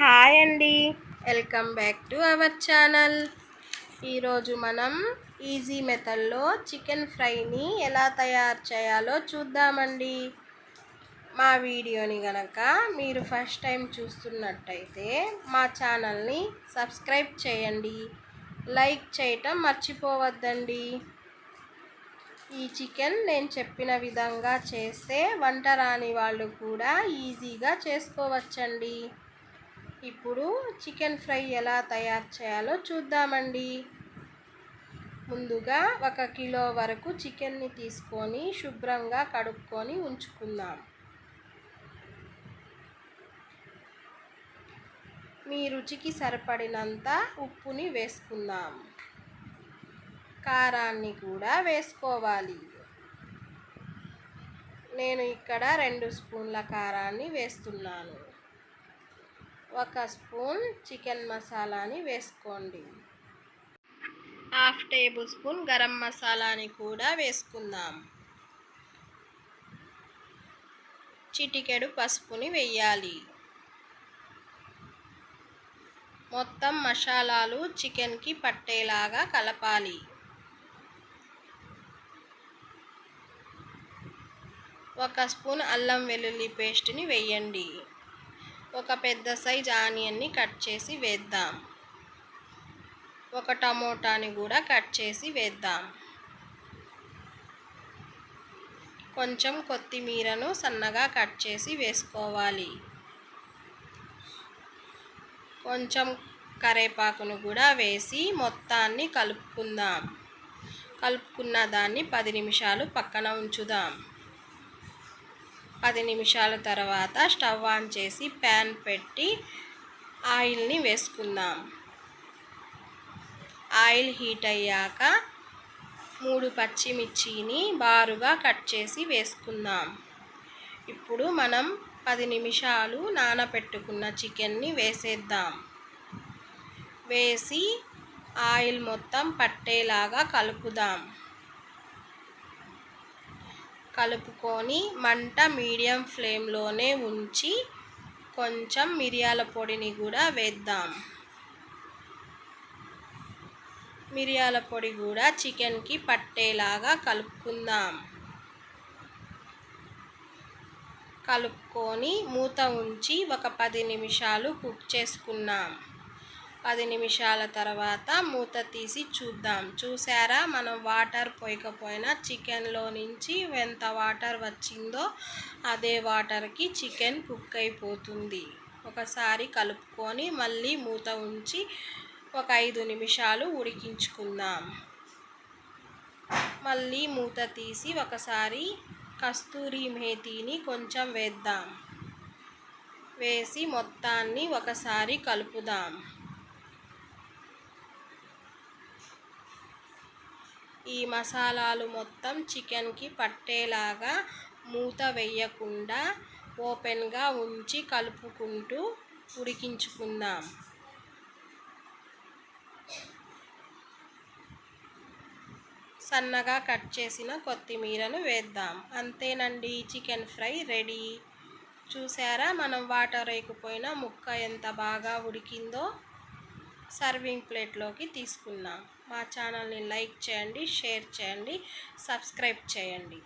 Hi అండి. Welcome back to our channel. ఈరోజు మనం ఈజీ మెథడ్లో చికెన్ ఫ్రైని ఎలా తయారు చేయాలో చూద్దామండి. మా వీడియోని గనక మీరు ఫస్ట్ టైం చూస్తున్నట్టయితే మా ఛానల్ని సబ్స్క్రైబ్ చేయండి. లైక్ చేయటం మర్చిపోవద్దండి. ఈ చికెన్ నేను చెప్పిన విధంగా చేస్తే వంట రాని వాళ్ళు కూడా ఈజీగా చేసుకోవచ్చండి. ఇప్పుడు చికెన్ ఫ్రై ఎలా తయారు చేయాలో చూద్దామండి. ముందుగా ఒక కిలో వరకు చికెన్ని తీసుకొని శుభ్రంగా కడుక్కొని ఉంచుకుందాం. మీ రుచికి సరిపడినంత ఉప్పుని వేసుకుందాం. కారాన్ని కూడా వేసుకోవాలి. నేను ఇక్కడ రెండు స్పూన్ల కారాన్ని వేస్తున్నాను. ఒక స్పూన్ చికెన్ మసాలాని వేసుకోండి. హాఫ్ టేబుల్ స్పూన్ గరం మసాలాని కూడా వేసుకుందాం. చిటికెడు పసుపుని వెయ్యాలి మొత్తం మసాలాలు చికెన్కి పట్టేలాగా కలపాలి. ఒక స్పూన్ అల్లం వెల్లుల్లి పేస్ట్ని వేయండి. ఒక పెద్ద సైజ్ ఆనియన్ని కట్ చేసి వేద్దాం. ఒక టమోటాని కూడా కట్ చేసి వేద్దాం. కొంచెం కొత్తిమీరను సన్నగా కట్ చేసి వేసుకోవాలి. కొంచెం కరేపాకును కూడా వేసి మొత్తాన్ని కలుపుకుందాం. కలుపుకున్న దాన్ని పది నిమిషాలు పక్కన ఉంచుదాం. పది నిమిషాల తర్వాత స్టవ్ ఆన్ చేసి ప్యాన్ పెట్టి ఆయిల్ని వేసుకుందాం. ఆయిల్ హీట్ అయ్యాక మూడు పచ్చిమిర్చిని బారుగా కట్ చేసి వేసుకుందాం. ఇప్పుడు మనం పది నిమిషాలు నానబెట్టుకున్న చికెన్ని వేసేద్దాం. వేసి ఆయిల్ మొత్తం పట్టేలాగా కలుపుదాం. కలుపుకొని మంట మీడియం ఫ్లేమ్లోనే ఉంచి కొంచెం మిరియాల పొడిని కూడా వేద్దాం. మిరియాల పొడి కూడా చికెన్కి పట్టేలాగా కలుపుకుందాం. కలుపుకొని మూత ఉంచి ఒక పది నిమిషాలు కుక్ చేసుకున్నాం. పది నిమిషాల తర్వాత మూత తీసి చూద్దాం. చూసారా మనం వాటర్ పోయకపోయినా చికెన్లో నుంచి ఎంత వాటర్ వచ్చిందో అదే వాటర్కి చికెన్ కుక్ అయిపోతుంది. ఒకసారి కలుపుకొని మళ్ళీ మూత ఉంచి ఒక ఐదు నిమిషాలు ఉడికించుకుందాం. మళ్ళీ మూత తీసి ఒకసారి కస్తూరి మేతిని కొంచెం వేద్దాం. వేసి మొత్తాన్ని ఒకసారి కలుపుదాం. ఈ మసాలాలు మొత్తం చికెన్కి పట్టేలాగా మూత వేయకుండా ఓపెన్గా ఉంచి కలుపుకుంటూ ఉడికించుకుందాం. సన్నగా కట్ చేసిన కొత్తిమీరను వేద్దాం. అంతేనండి చికెన్ ఫ్రై రెడీ. చూసారా మనం వాటర్ వేయకపోయినా ముక్క ఎంత బాగా ఉడికిందో? సర్వింగ్ ప్లేట్లోకి తీసుకున్నాం. మా ఛానల్ని లైక్ చేయండి షేర్ చేయండి సబ్స్క్రైబ్ చేయండి.